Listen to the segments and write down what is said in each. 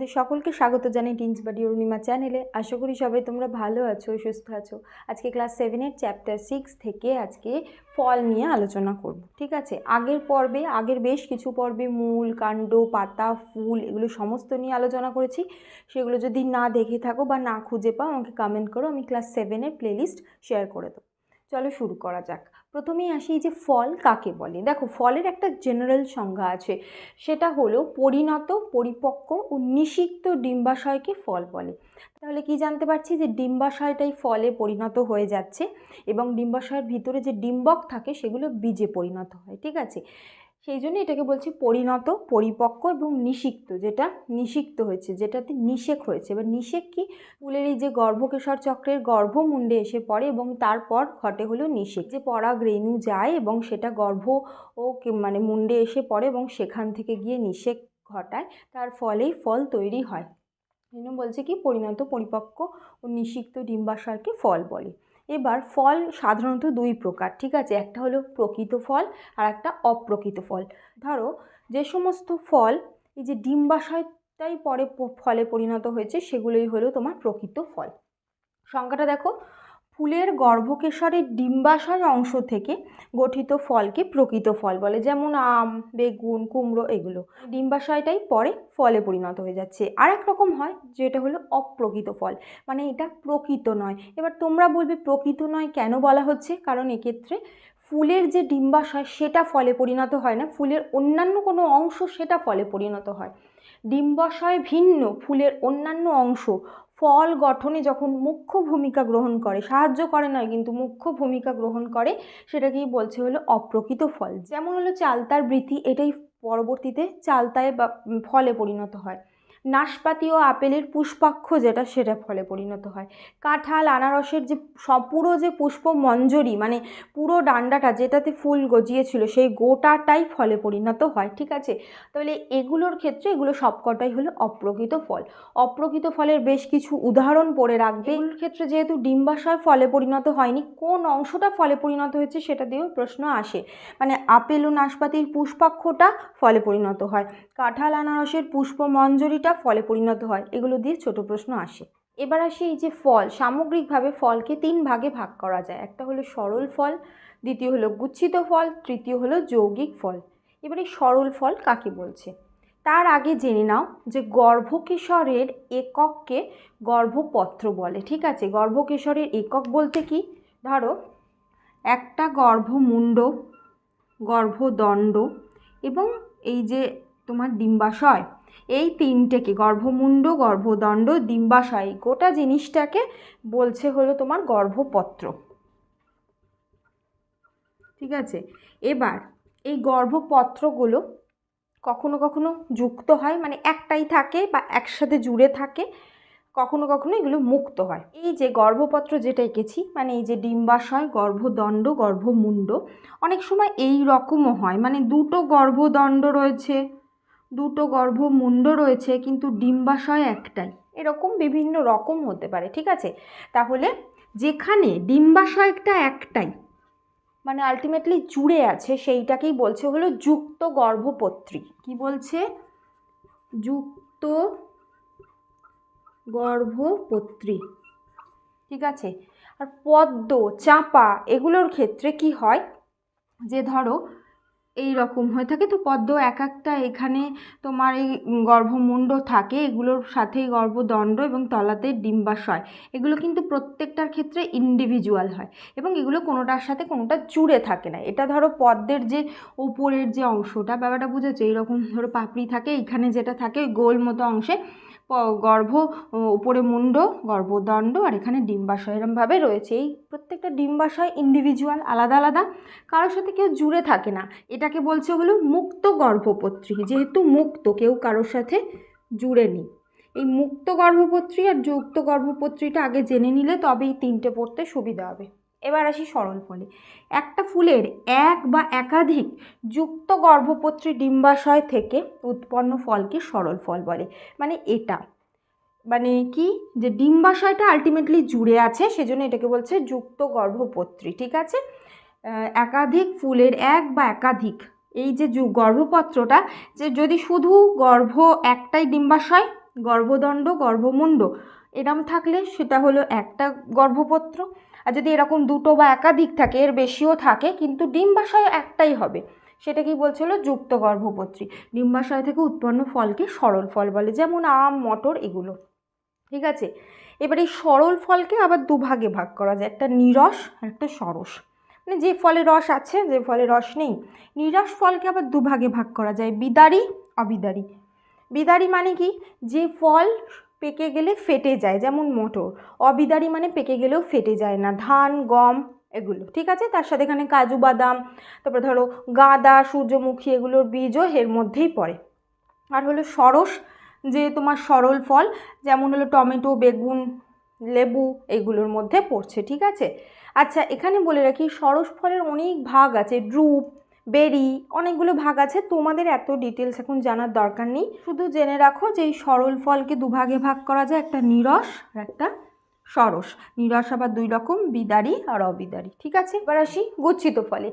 তোমাদের সকলকে স্বাগত জানাই টিন্স বাডি অরুণিমা চ্যানেলে। আশা করি সবাই তোমরা ভালো আছো, সুস্থ আছো। আজকে ক্লাস সেভেনের চ্যাপ্টার সিক্স থেকে আজকে ফল নিয়ে আলোচনা করব, ঠিক আছে? আগের পর্বে, আগের বেশ কিছু পর্বে মূল, কাণ্ড, পাতা, ফুল এগুলো সমস্ত নিয়ে আলোচনা করেছি। সেগুলো যদি না দেখে থাকো বা না খুঁজে পাও, আমাকে কমেন্ট করো, আমি ক্লাস সেভেনের প্লেলিস্ট শেয়ার করে দেবো। চলো শুরু করা যাক। প্রথমেই আসি যে ফল কাকে বলে? দেখো, ফলের একটা জেনারেল সংজ্ঞা আছে। সেটা হলো পরিণত, পরিপক্ক ও নিষিক্ত ডিম্বাশয়কে ফল বলে। তাহলে কি জানতে পারছি যে ডিম্বাশয়টাই ফলে পরিণত হয়ে যাচ্ছে এবং ডিম্বাশয়ের ভিতরে যে ডিম্বক থাকে সেগুলো বীজে পরিণত হয়, ঠিক আছে? সেই জন্য এটাকে বলছি পরিণত, পরিপক্ক এবং নিষিক্ত, যেটা নিষিক্ত হয়েছে, যেটাতে নিষেক হয়েছে। এবার নিষেক কি? ফুলের এই যে গর্ভকেশর চক্রের গর্ভমুণ্ডে এসে পড়ে এবং তারপর ঘটে হলো নিষেক। যে পরাগ রেণু যায় এবং সেটা গর্ভ ও মানে মুন্ডে এসে পড়ে এবং সেখান থেকে গিয়ে নিষেক ঘটায়, তার ফলেই ফল তৈরি হয়। জন্য বলছে কি? পরিণত, পরিপক্ক ও নিষিক্ত ডিম্বাশয়কে ফল বলে। এবার ফল সাধারণত দুই প্রকার, ঠিক আছে? একটা হলো প্রকৃত ফল আর একটা অপ্রকৃত ফল। ধরো যে সমস্ত ফল, এই যে ডিম্বাশয়টাই পরে ফলে পরিণত হয়েছে, সেগুলোই হলো তোমার প্রকৃত ফল। সংখ্যাটা দেখো। ফুলের গর্ভকেশরের ডিম্বাশয় অংশ থেকে গঠিত ফলকে প্রকৃত ফল বলে, যেমন আম, বেগুন, কুমড়ো এগুলো। ডিম্বাশয়টাই পরে ফলে পরিণত হয়ে যাচ্ছে। আর এক রকম হয়, যেটা হলো অপ্রকৃত ফল। মানে এটা প্রকৃত নয়। এবার তোমরা বলবে প্রকৃত নয় কেন বলা হচ্ছে? কারণ এক্ষেত্রে ফুলের যে ডিম্বাশয়, সেটা ফলে পরিণত হয় না। ফুলের অন্যান্য কোনো অংশ সেটা ফলে পরিণত হয়। ডিম্বাশয় ভিন্ন, ফুলের অন্যান্য অংশ ফল গঠনে যখন মুখ্য ভূমিকা গ্রহণ করে, সাহায্য করে নয়, কিন্তু মুখ্য ভূমিকা গ্রহণ করে, সেটাকেই বলছে হলো অপ্রকৃত ফল। যেমন হলো চালতার বৃদ্ধি, এটাই পরবর্তীতে চালতায় বা ফলে পরিণত হয়। নাশপাতি ও আপেলের পুষ্পাক্ষ যেটা সেটা ফলে পরিণত হয়। কাঁঠাল, আনারসের যে পুরো যে পুষ্প মঞ্জরি মানে পুরো ডান্ডাটা যেটাতে ফুল গজিয়েছিল, সেই গোটাটাই ফলে পরিণত হয়, ঠিক আছে? তাহলে এগুলোর ক্ষেত্রে এগুলো সবকটাই হলো অপ্রকৃত ফল। অপ্রকৃত ফলের বেশ কিছু উদাহরণ পড়ে রাখবে। এগুলোর ক্ষেত্রে যেহেতু ডিম্বাশয় ফলে পরিণত হয়নি, কোন অংশটা ফলে পরিণত হয়েছে সেটা দিয়েও প্রশ্ন আসে। মানে আপেল ও নাশপাতির পুষ্পাক্ষটা ফলে পরিণত হয়। কাঁঠাল, আনারসের পুষ্পমঞ্জরিটা ফলে পরিণত হয়, এগুলো দিয়ে ছোট প্রশ্ন আসে। এবার আসি এই যে ফল, সামগ্রিকভাবে ফলকে তিন ভাগে ভাগ করা যায়। একটা হলো সরল ফল, দ্বিতীয় হলো গুচ্ছিত ফল, তৃতীয় হলো যৌগিক ফল। এবার সরল ফল কাকে বলছে? তার আগে জেনে নাও যে গর্ভকেশরের একককে গর্ভপত্র বলে, ঠিক আছে? গর্ভকেশরের একক বলতে কি? ধরো, একটা গর্ভমুণ্ড, গর্ভদণ্ড এবং এই যে তোমার ডিম্বাশয় এই তিনটেকে, গর্ভমুণ্ড, গর্ভদণ্ড ডিম্বাশয় গোটা জিনিসটাকে বলছে হলো তোমার গর্ভপত্র। ঠিক আছে? এবার এই গর্ভপত্রগুলো কখনো কখনো যুক্ত হয় মানে একটাই থাকে বা একসাথে জুড়ে থাকে, কখনো কখনো এগুলো মুক্ত হয়। এই যে গর্ভপত্র যেটা এঁকেছি মানে এই যে ডিম্বাশয়, গর্ভদণ্ড, গর্ভমুণ্ড, অনেক সময় এই রকমও হয় মানে দুটো গর্ভদণ্ড রয়েছে। দুটো গর্ভমুণ্ড রয়েছে, কিন্তু ডিম্বাশয় একটাই। এরকম বিভিন্ন রকম হতে পারে, ঠিক আছে? তাহলে যেখানে ডিম্বাশয়টা একটাই মানে আলটিমেটলি জুড়ে আছে, সেইটাকেই বলছে হলো যুক্ত গর্ভপত্রী। কি বলছে? যুক্ত গর্ভপত্রী। ঠিক আছে? আর পদ্ম, চাপা, এগুলোর ক্ষেত্রে কি হয়? যে ধরো এই রকম হয়ে থাকে। তো পদ্ম এক একটা এখানে তোমার এই গর্ভমুণ্ড থাকে, এগুলোর সাথেই গর্ভদণ্ড এবং তলাতে ডিম্বাশয়। এগুলো কিন্তু প্রত্যেকটার ক্ষেত্রে ইন্ডিভিজুয়াল হয় এবং এগুলো কোনোটার সাথে কোনোটা জুড়ে থাকে না। এটা ধরো পদ্মের যে উপরের যে অংশটা, ব্যাপারটা বুঝেছ? এইরকম ধরো পাপড়ি থাকে এখানে যেটা থাকে ওই গোল মতো অংশে গর্ভ উপরে মুন্ড গর্ভদণ্ড আর এখানে ডিম্বাশয় এরমভাবে রয়েছে। এই প্রত্যেকটা ডিম্বাশয় ইন্ডিভিজুয়াল আলাদা আলাদা। কারোর সাথে কেউ জুড়ে থাকে না। এটাকে বলছে হলো মুক্ত গর্ভপত্রী, যেহেতু মুক্ত, কেউ কারোর সাথে জুড়ে নেই। এই মুক্ত গর্ভপত্রী আর যুক্ত গর্ভপত্রীটা আগে জেনে নিলে তবেই তিনটে পড়তে সুবিধা হবে। এবার আসি সরল ফলে। একটা ফুলের এক বা একাধিক যুক্ত গর্ভপত্রী ডিম্বাশয় থেকে উৎপন্ন ফলকে সরল ফল বলে। মানে এটা। মানে কি? যে ডিম্বাশয়টা আলটিমেটলি জুড়ে আছে, সেজন্য এটাকে বলছে যুক্ত গর্ভপত্রী, ঠিক আছে? একাধিক ফুলের এক বা একাধিক। এই যে গর্ভপত্রটা, যে যদি শুধু গর্ভ একটাই ডিম্বাশয়, গর্ভদণ্ড, গর্ভমুণ্ড, এরম থাকলে সেটা হলো একটা গর্ভপত্র। আর যদি এরকম দুটো বা একাধিক থাকে, এর বেশিও থাকে, কিন্তু ডিম্বাশয় একটাই হবে। সেটা কি বলছিল? যুক্ত গর্ভপত্রী। ডিম্বাশয় থেকে উৎপন্ন ফলকে সরল ফল বলে, যেমন আম, মটর, এগুলো। ঠিক আছে? এবার এই সরল ফলকে আবার দুভাগে ভাগ করা যায়, একটা নিরস আর একটা সরস। মানে যে ফলে রস আছে, যে ফলে রস নেই। নিরস ফলকে আবার দুভাগে ভাগ করা যায়, বিদারি, অবিদারি। বিদারি মানে কি? যে ফল পেকে গেলে ফেটে যায়, যেমন মটর। অবিদারি মানে পেকে গেলেও ফেটে যায় না, ধান, গম, এগুলো। ঠিক আছে? তার সাথে এখানে কাজু, বাদাম, তারপরে ধরো গাঁদা, সূর্যমুখী এগুলোর বীজও এর মধ্যেই পড়ে। আর হলো সরস, যে তোমার সরল ফল, যেমন হলো টমেটো, বেগুন, লেবু, এগুলোর মধ্যে পড়ছে, ঠিক আছে? আচ্ছা এখানে বলে রাখি, সরস ফলের অনেক ভাগ আছে ড্রুপ বেরি, অনেকগুলো ভাগ আছে। তোমাদের এত ডিটেলস এখন জানার দরকার নেই। শুধু জেনে রাখো যে এই সরল ফলকে দুভাগে ভাগ করা যায়, একটা নিরস আর একটা সরস নিরস আবার দুই রকম, বিদারি আর অবিদারি। ঠিক আছে? এবার আসি গচ্ছিত ফলে।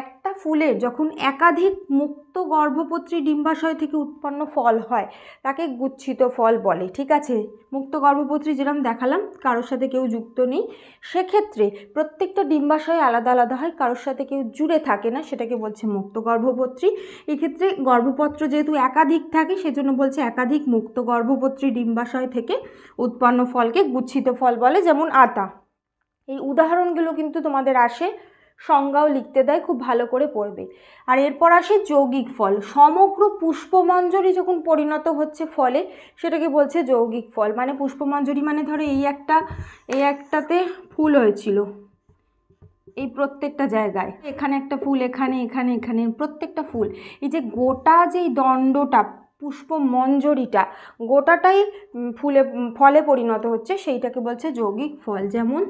একটা ফুলের যখন একাধিক মুক্ত গর্ভপত্রী ডিম্বাশয় থেকে উৎপন্ন ফল হয়, তাকে গুচ্ছিত ফল বলে। ঠিক আছে? মুক্ত গর্ভপত্রী যেরকম দেখালাম, কারোর সাথে কেউ যুক্ত নেই, সেক্ষেত্রে প্রত্যেকটা ডিম্বাশয় আলাদা আলাদা হয়, কারোর সাথে কেউ জুড়ে থাকে না, সেটাকে বলছে মুক্ত গর্ভপত্রী। এক্ষেত্রে গর্ভপত্র যেহেতু একাধিক থাকে, সেজন্য বলছে একাধিক মুক্ত গর্ভপত্রী ডিম্বাশয় থেকে উৎপন্ন ফলকে গুচ্ছিত ফল বলে, যেমন আতা। এই উদাহরণগুলো কিন্তু তোমাদের আসে, সংজ্ঞাও লিখতে দেয়, খুব ভালো করে পড়বে। আর এরপর আসে যৌগিক ফল। সমগ্র পুষ্পমঞ্জরি যখন পরিণত হচ্ছে ফলে, সেটাকে বলছে যৌগিক ফল। মানে পুষ্পমঞ্জরি মানে ধরো এই একটা, এই একটাতে ফুল হয়েছিল। এই প্রত্যেকটা জায়গায়। এখানে একটা ফুল, এখানে এখানে এখানে, প্রত্যেকটা ফুল। এই যে গোটা যেই দণ্ডটা পুষ্পমঞ্জরিটা গোটাটাই ফুলে ফলে পরিণত হচ্ছে, সেইটাকে বলছে যৌগিক ফল, যেমন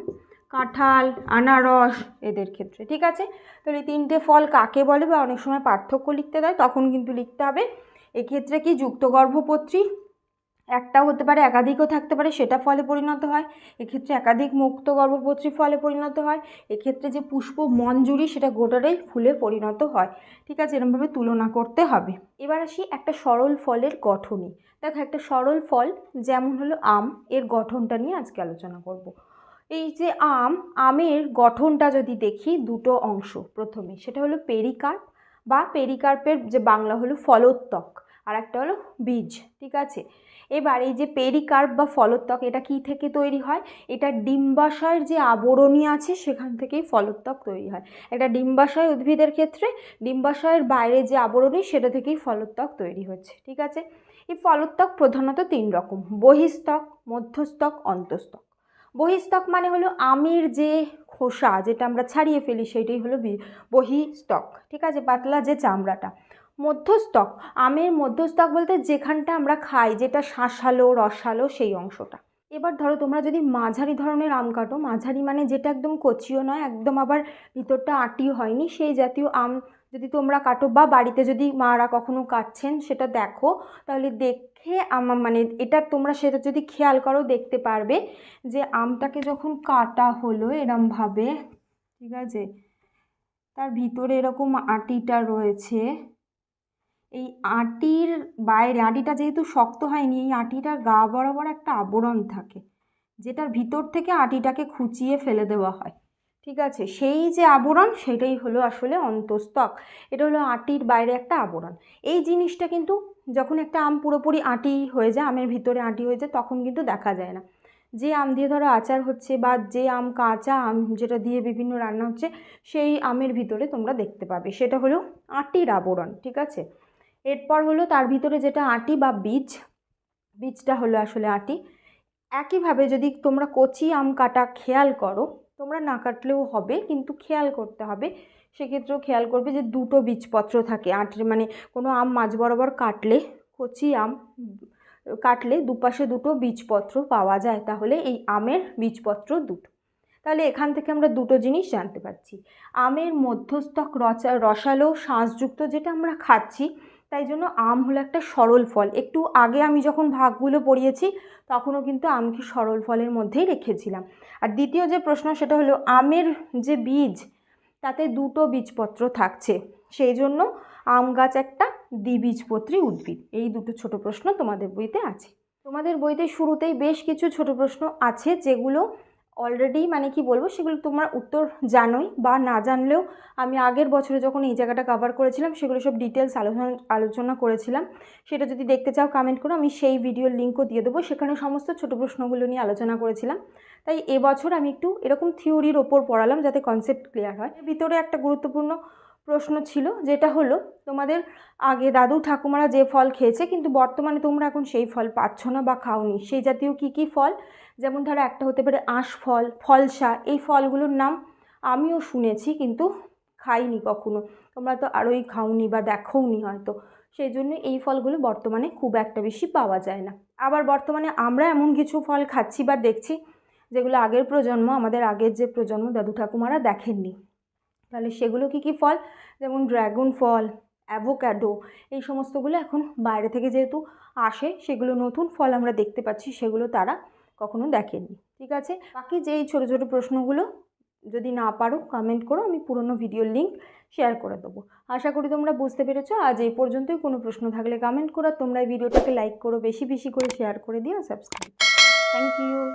কাঁঠাল, আনারস এদের ক্ষেত্রে, ঠিক আছে? তাহলে তিনটে ফল কাকে বলে বা অনেক সময় পার্থক্য লিখতে দেয়, তখন কিন্তু লিখতে হবে। এক্ষেত্রে কি যুক্ত গর্ভপত্রী একটাও হতে পারে, একাধিকও থাকতে পারে, সেটা ফলে পরিণত হয়। এক্ষেত্রে একাধিক মুক্ত গর্ভপত্রী ফলে পরিণত হয়। এক্ষেত্রে যে পুষ্প মঞ্জুরি সেটা গোটাটাই ফুলে পরিণত হয়। ঠিক আছে, এরমভাবে তুলনা করতে হবে। এবার আসি একটা সরল ফলের গঠনে। দেখো, একটা সরল ফল যেমন হলো আম, এর গঠনটা নিয়ে আজকে আলোচনা করব। এই যে আম, আমের গঠনটা যদি দেখি, দুটো অংশ প্রথমে, সেটা হলো পেরিকার্প বা পেরিকার্পের যে বাংলা হলো ফলোত্তক আর একটা হলো বীজ, ঠিক আছে? এবার এই যে পেরিকার্প বা ফলত্বক, এটা কি থেকে তৈরি হয়? এটা ডিম্বাশয়ের যে আবরণী আছে, সেখান থেকেই ফলোত্তক তৈরি হয়। এটা ডিম্বাশয় উদ্ভিদের ক্ষেত্রে, ডিম্বাশয়ের বাইরে যে আবরণী, সেটা থেকেই ফলত্বক তৈরি হচ্ছে, ঠিক আছে? এই ফলত্বক প্রধানত তিন রকম, বহিস্তক, মধ্যস্তক, অন্তস্তক। বহিস্তক মানে হলো আমের যে খোসা, যেটা আমরা ছাড়িয়ে ফেলি, সেটাই হলো বহিস্তক, ঠিক আছে? পাতলা যে চামড়াটা। মধ্যস্তক আমের মধ্যস্তক বলতে যেখানটা আমরা খাই, যেটা শাঁসালো, রসালো সেই অংশটা। এবার ধরো তোমরা যদি মাঝারি ধরনের আম কাটো, মাঝারি মানে যেটা একদম কচিও নয়, একদম আবার ভিতরটা আটিও হয়নি, সেই জাতীয় আম যদি তোমরা কাটো বা বাড়িতে যদি মারা কখনো কাটছেন, সেটা দেখো। তাহলে দেখে আমার মানে এটা তোমরা সেটা যদি খেয়াল করো, দেখতে পারবে যে আমটাকে যখন কাটা হলো এরমভাবে, ঠিক আছে? তার ভিতরে এরকম আটিটা রয়েছে। এই আটির বাইরে, আটিটা যেহেতু শক্ত হয়নি, এই আটিটার গা বরাবর একটা আবরণ থাকে, যেটার ভিতর থেকে আটিটাকে খুঁচিয়ে ফেলে দেওয়া হয়। ঠিক আছে? সেই যে আবরণ, সেটাই হলো আসলে অন্তস্তক। এটা হলো আটির বাইরে একটা আবরণ। এই জিনিসটা কিন্তু যখন একটা আম পুরোপুরি আটি হয়ে যায়, আমের ভিতরে আটি হয়ে যায়, তখন কিন্তু দেখা যায় না। যে আম দিয়ে ধরো আচার হচ্ছে বা যে আম কাঁচা আম যেটা দিয়ে বিভিন্ন রান্না হচ্ছে, সেই আমের ভিতরে তোমরা দেখতে পাবে। সেটা হলো আটির আবরণ। ঠিক আছে? এরপর হলো তার ভিতরে যেটা আটি বা বীজ, বীজটা হলো আসলে আটি। একইভাবে যদি তোমরা কচি আম কাটা খেয়াল করো, তোমরা না কাটলেও হবে, কিন্তু খেয়াল করতে হবে। সেক্ষেত্রেও খেয়াল করবে যে দুটো বীজপত্র থাকে, আটির মানে কোনো আম মাঝ বরাবর কাটলে, কচি আম কাটলে দুপাশে দুটো বীজপত্র পাওয়া যায়, তাহলে এই আমের বীজপত্র দুটো। তাহলে এখান থেকে আমরা দুটো জিনিস জানতে পারছি। আমের মধ্যস্থক রচা, রসালো শাঁসযুক্ত যেটা আমরা খাচ্ছি তাই জন্য আম হলো একটা সরল ফল। একটু আগে আমি যখন ভাগগুলো পড়িয়েছি, তখনও কিন্তু আমকে সরল ফলের মধ্যেই রেখেছিলাম। আর দ্বিতীয় যে প্রশ্ন, সেটা হলো, আমের যে বীজ, তাতে দুটো বীজপত্র থাকছে। সেই জন্য আম গাছ একটা দ্বিবীজপত্রী উদ্ভিদ। এই দুটো ছোট প্রশ্ন তোমাদের বইতে আছে। তোমাদের বইতে শুরুতেই বেশ কিছু ছোট প্রশ্ন আছে, যেগুলো অলরেডি মানে কি বলব, সেগুলো তোমার উত্তর জানোই বা না জানলেও আমি আগের বছরে যখন এই জায়গাটা কভার করেছিলাম, সেগুলো সব ডিটেলস আলোচনা আলোচনা করেছিলাম। সেটা যদি দেখতে চাও কমেন্ট করো, আমি সেই ভিডিওর লিঙ্কও দিয়ে দেবো। সেখানে সমস্ত ছোট প্রশ্নগুলো নিয়ে আলোচনা করেছিলাম। তাই এবছর আমি একটু এরকম থিওরির ওপর পড়ালাম যাতে কনসেপ্ট ক্লিয়ার হয়। ভিতরে একটা গুরুত্বপূর্ণ প্রশ্ন ছিল, যেটা হলো, তোমাদের আগে দাদু ঠাকুমারা যে ফল খেয়েছে, কিন্তু বর্তমানে তোমরা এখন সেই ফল পাচ্ছ না বা খাওনি। সেই জাতীয় কী কী ফল? যেমন ধরো একটা হতে পারে আঁশ ফল, ফলসা, এই ফলগুলোর নাম আমিও শুনেছি কিন্তু খাইনি কখনো। তোমরা তো আরোই খাওনি বা দেখোওনি হয়তো। সেই জন্য এই ফলগুলো বর্তমানে খুব একটা বেশি পাওয়া যায় না। আবার বর্তমানে আমরা এমন কিছু ফল খাচ্ছি বা দেখছি যেগুলো আগের প্রজন্ম, আমাদের আগের যে প্রজন্ম দাদু ঠাকুমারা দেখেননি। তাহলে সেগুলো কি কি ফল? যেমন ড্র্যাগন ফল, অ্যাভোক্যাডো, এই সমস্তগুলো এখন বাইরে থেকে যেহেতু আসে, সেগুলো নতুন ফল আমরা দেখতে পাচ্ছি, সেগুলো তারা কখনো দেখেননি। ঠিক আছে? বাকি যেই ছোটো ছোটো প্রশ্নগুলো যদি না পারো কমেন্ট করো আমি পুরনো ভিডিওর লিঙ্ক শেয়ার করে দেবো। আশা করি তোমরা বুঝতে পেরেছ। আজ এই পর্যন্তই। কোনো প্রশ্ন থাকলে কমেন্ট করো। তোমরা এই ভিডিওটাকে লাইক করো বেশি বেশি করে শেয়ার করে দিও সাবস্ক্রাইব থ্যাংক ইউ